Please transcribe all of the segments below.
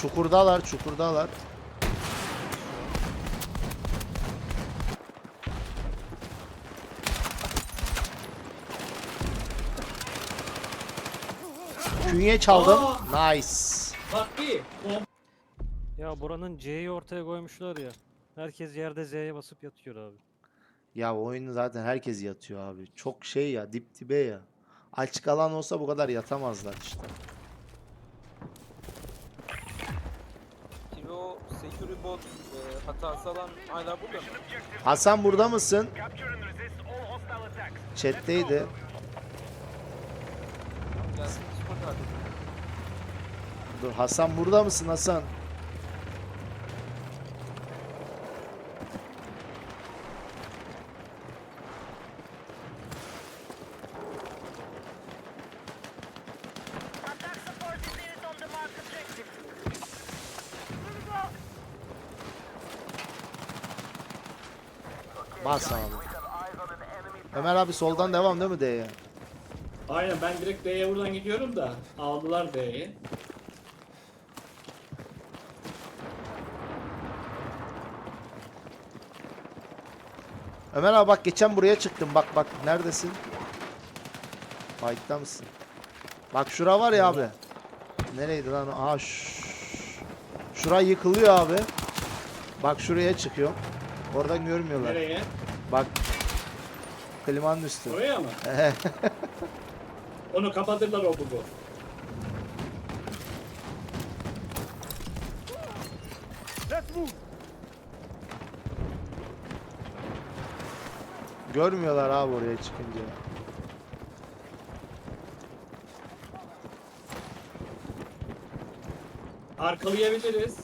Çukurdalar, çukurdalar. Künye çaldım. Nice. Bak bir. Ya buranın C'yi ortaya koymuşlar ya. Herkes yerde Z'ye basıp yatıyor abi. Ya oyunu zaten herkes yatıyor abi. Çok şey ya, dip dibe ya. Açık alan olsa bu kadar yatamazlar işte. Bot e, hatası alan hala burada mı? Hasan burada mısın? Chat'teydi. Gelsin Discord adresi. Dur Hasan burada mısın Hasan? Bas abi. Ömer abi soldan devam değil mi D'ye? Aynen ben direkt B'ye buradan gidiyorum da aldılar B'yi. Ömer abi bak geçen buraya çıktım. Bak bak neredesin? Fight'ta mısın? Bak şura var ya abi. Nereydi lan? o? Aha. Şura yıkılıyor abi. Bak şuraya çıkıyor. Oradan görmüyorlar. Nereye? Bak. Klimanın üstü. Oraya mı? Onu kapatırlar o bugu. Görmüyorlar abi oraya çıkınca. Arkalayabiliriz.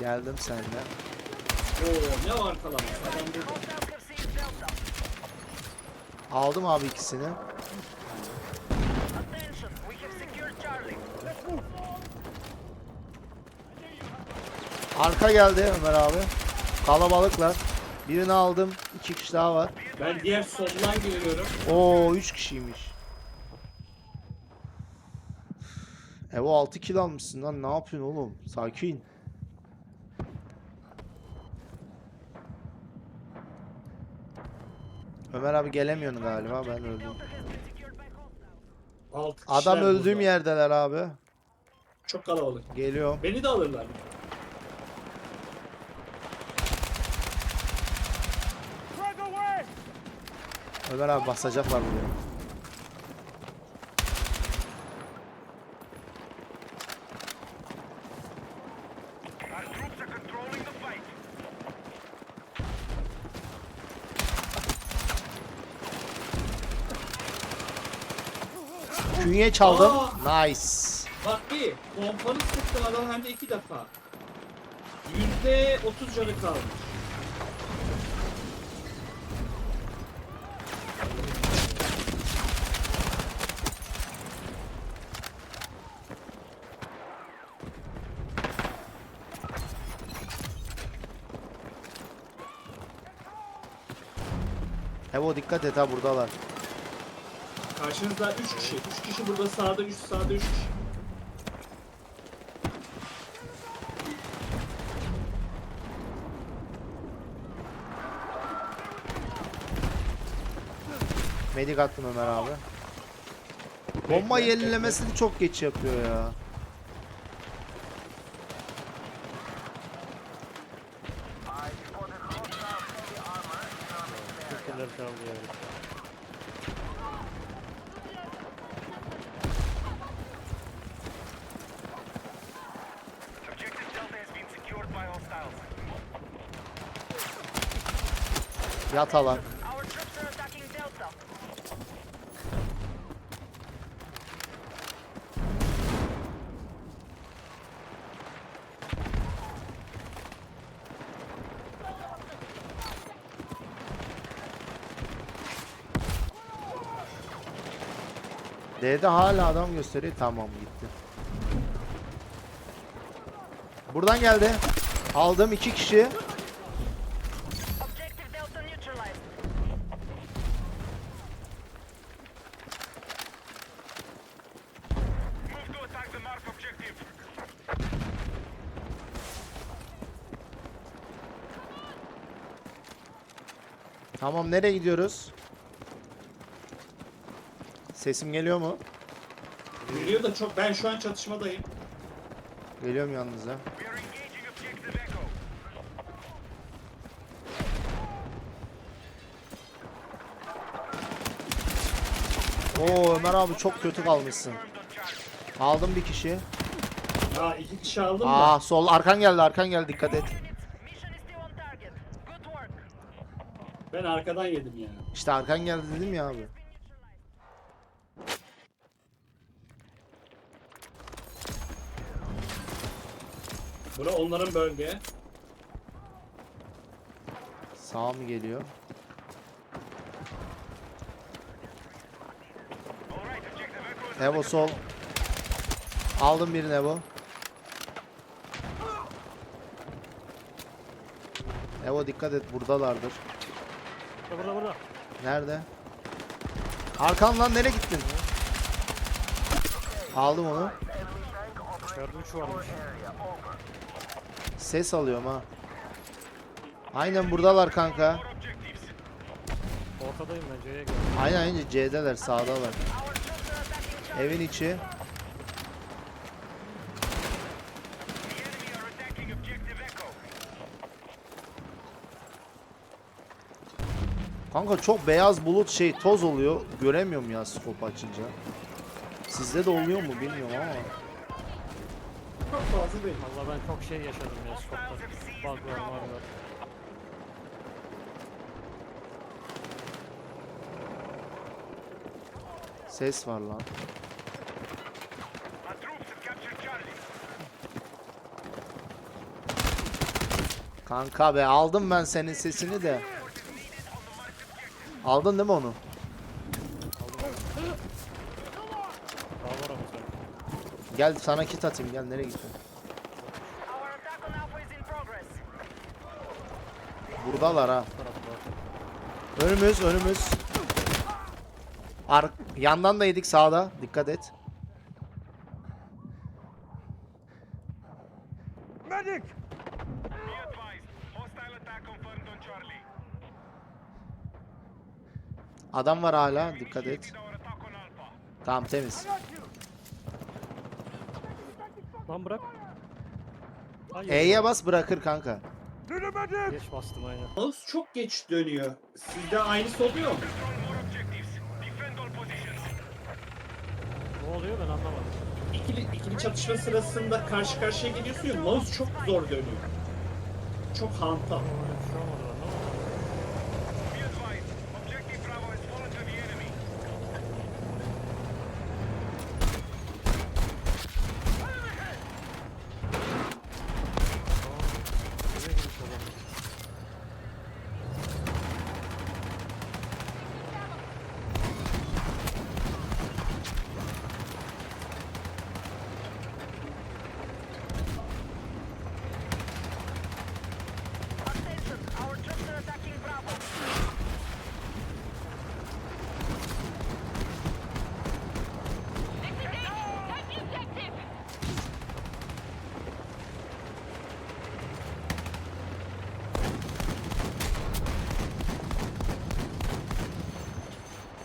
Geldim senden. Oo ne? Adam Delta. Aldım abi ikisini. Arka geldi Ömer abi. Kalabalıklar. Birini aldım. İki kişi daha var. Ben diğer soldan giriyorum. Oo 3 kişiymiş. Evo 6 kill almışsın lan ne yapıyorsun oğlum? Sakin. Ömer abi gelemiyorsun galiba ben öldüm. Altı Adam kişiler öldüğüm burada. yerdeler abi. Çok kalabalık. Geliyorum. Beni de alırlar. Ömer abi basacaklar buraya. Künye çaldım. Nice. Bak bir. Pompalı sıktım adam hem de iki defa. Yüzde otuz canı kalmış. Evo dikkat et ha buradalar. Karşınızda üç kişi. Üç kişi burada sağda, üç sağda, üç kişi. Medik attım Ömer abi. Bomba yenilemesini çok geç yapıyor ya. Yat alan. D'de hala adam gösteriyor. Tamam gitti. Buradan geldi. Aldım iki kişi. Tamam nereye gidiyoruz? Sesim geliyor mu? Geliyor da çok. Ben şu an çatışmadayım. Geliyorum yalnız ha. Oo Ömer abi çok kötü kalmışsın. Aldım bir kişi. Ya iki kişi aldım da. Aa sol arkan geldi arkan geldi dikkat et. Ben arkadan yedim ya. İşte arkan geldi dedim ya abi. Bura onların bölge. Sağ mı geliyor? Evo sol. Aldım birini Evo. Evo dikkat et buradalardır. Burada burada burada. Nerede? Arkan lan nereye gittin? Aldım onu. İçeride 3 varmış. Ses alıyorum ha. Aynen buradalar kanka. Ortadayım ben C'ye geldim. Aynen aynen C'deler sağdalar. Evin içi. Kanka çok beyaz bulut şey toz oluyor. Göremiyorum ya scope açınca. Sizde de oluyor mu bilmiyorum ama. Çok fazla değil. Valla ben çok şey yaşadım ya skopta. Buglar var. Ses var lan. Kanka be aldım ben senin sesini de. Aldın değil mi onu? Daha var ama sen. Gel sana kit atayım gel nereye gittin? Our attack on Alpha is in progress. Buradalar ha. Bu tarafta. Önümüz önümüz. Ar yandan da yedik sağda. Dikkat et. Adam var hala. Dikkat et. Tamam temiz. Lan bırak. Hayır. E'ye bas bırakır kanka. Geç bastım aynen. Mouse çok geç dönüyor. Sizde aynısı oluyor mu? Ne oluyor ben anlamadım. İkili, ikili çatışma sırasında karşı karşıya geliyorsun ya mouse çok zor dönüyor. Çok hantal. Şey olmadı ben anlamadım. Tamam. Nereye girmiş adam? Attention, our troops are attacking Bravo.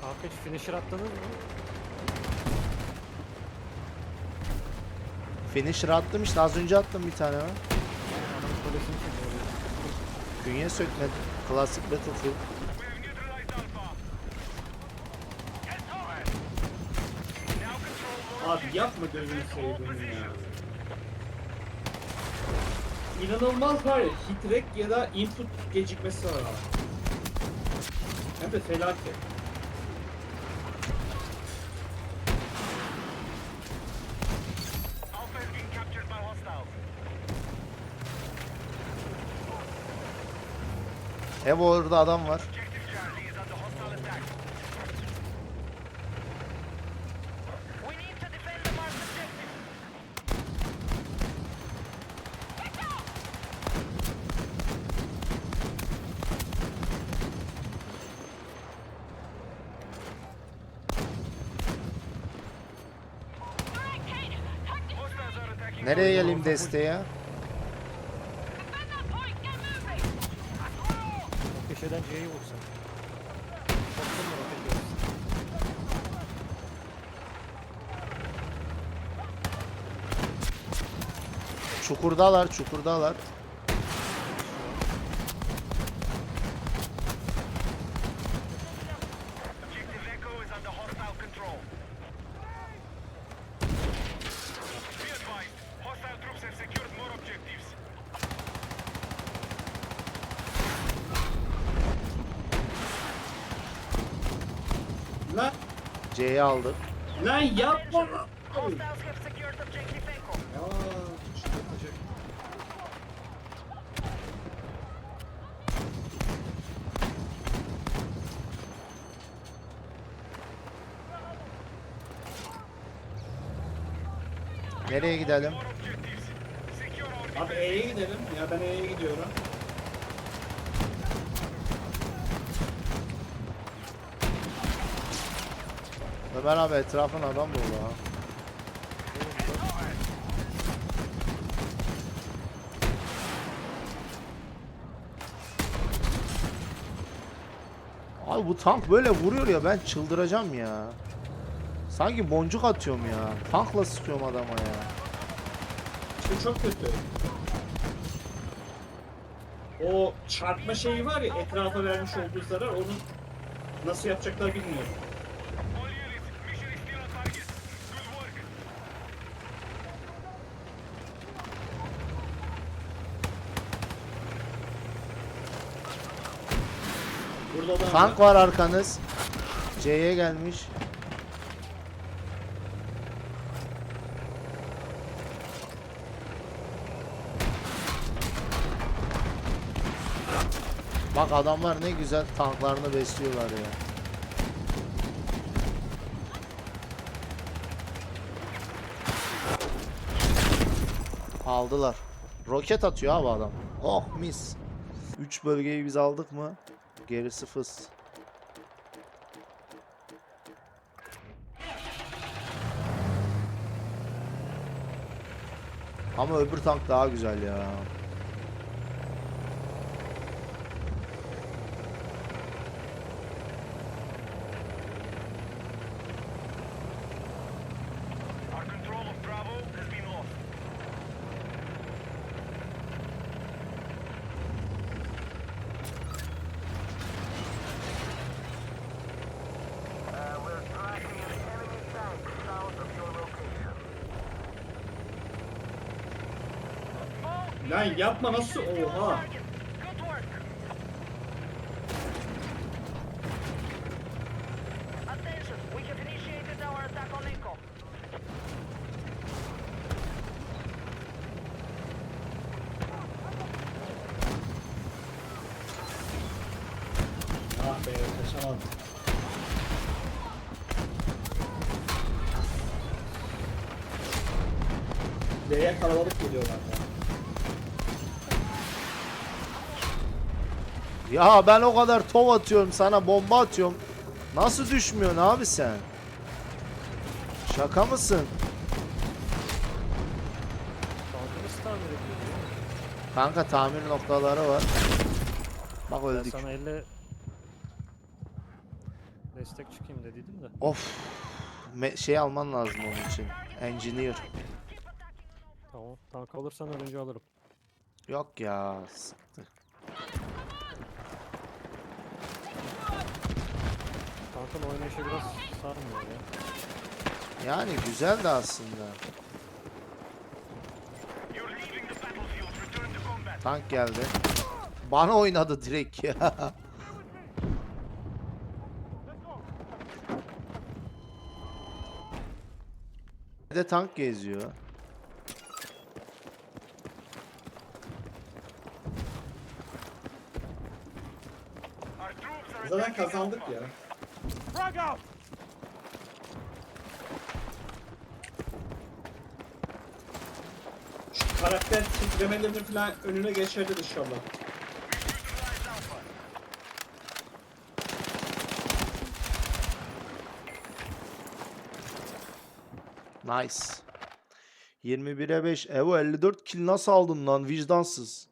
Kanka hiç finisher attınız mı? Finisher attım işte az önce attım bir tane ha. Adamın kulesini çekiyor. Künye sökmedi. Klasik Battlefield. Abi yapma gözünü seveyim ya. İnanılmaz var ya hitrek ya da input gecikmesi var abi. Hem de felaket. Evo orada adam var. We need to ben C'yi vursam. Baktım mı roket yorulsun. Çukurdalar, çukurdalar. C'yi aldık. lan yapma. Aa, işte. Nereye gidelim? Abi E'ye gidelim. Ya ben E'ye gidiyorum. Ömer abi etrafın adam dolu ha. Abi bu tank böyle vuruyor ya ben çıldıracağım ya. Sanki boncuk atıyorum ya. Tankla sıkıyorum adama ya. İşte çok kötü. O çarpma şeyi var ya etrafa vermiş olduğu zarar onu nasıl yapacaklar bilmiyorum. Burada da Tank var arkanız. C'ye gelmiş. Bak adamlar ne güzel tanklarını besliyorlar ya. Aldılar. Roket atıyor abi adam. Oh mis. 3 bölgeyi biz aldık mı? Gerisi fıs. Ama öbür tank daha güzel ya. Lan yapma nasıl oha. Ah be kaçamadım. D'ye kalabalık geliyorlar ya. Ben o kadar top atıyorum sana bomba atıyorum. Nasıl düşmüyorsun abi sen? Şaka mısın? Tamir? Kanka tamir noktaları var. Bak Ben öldük. sana elle destek çıkayım dediydim de. Of. Me- şey alman lazım onun için. Engineer. Tamam. Tank alırsan önce alırım. Yok ya. Sıktı. Tankın oynayışı biraz sarmıyor ya. Yani güzel de aslında. Tank geldi. Bana oynadı direkt ya. Bir de tank geziyor. Zaten kazandık ya. Frag out! Şu karakter tiplemelerini falan önüne geçerler inşallah. Nice. 21'e 5. Evo 54 kill nasıl aldın lan vicdansız?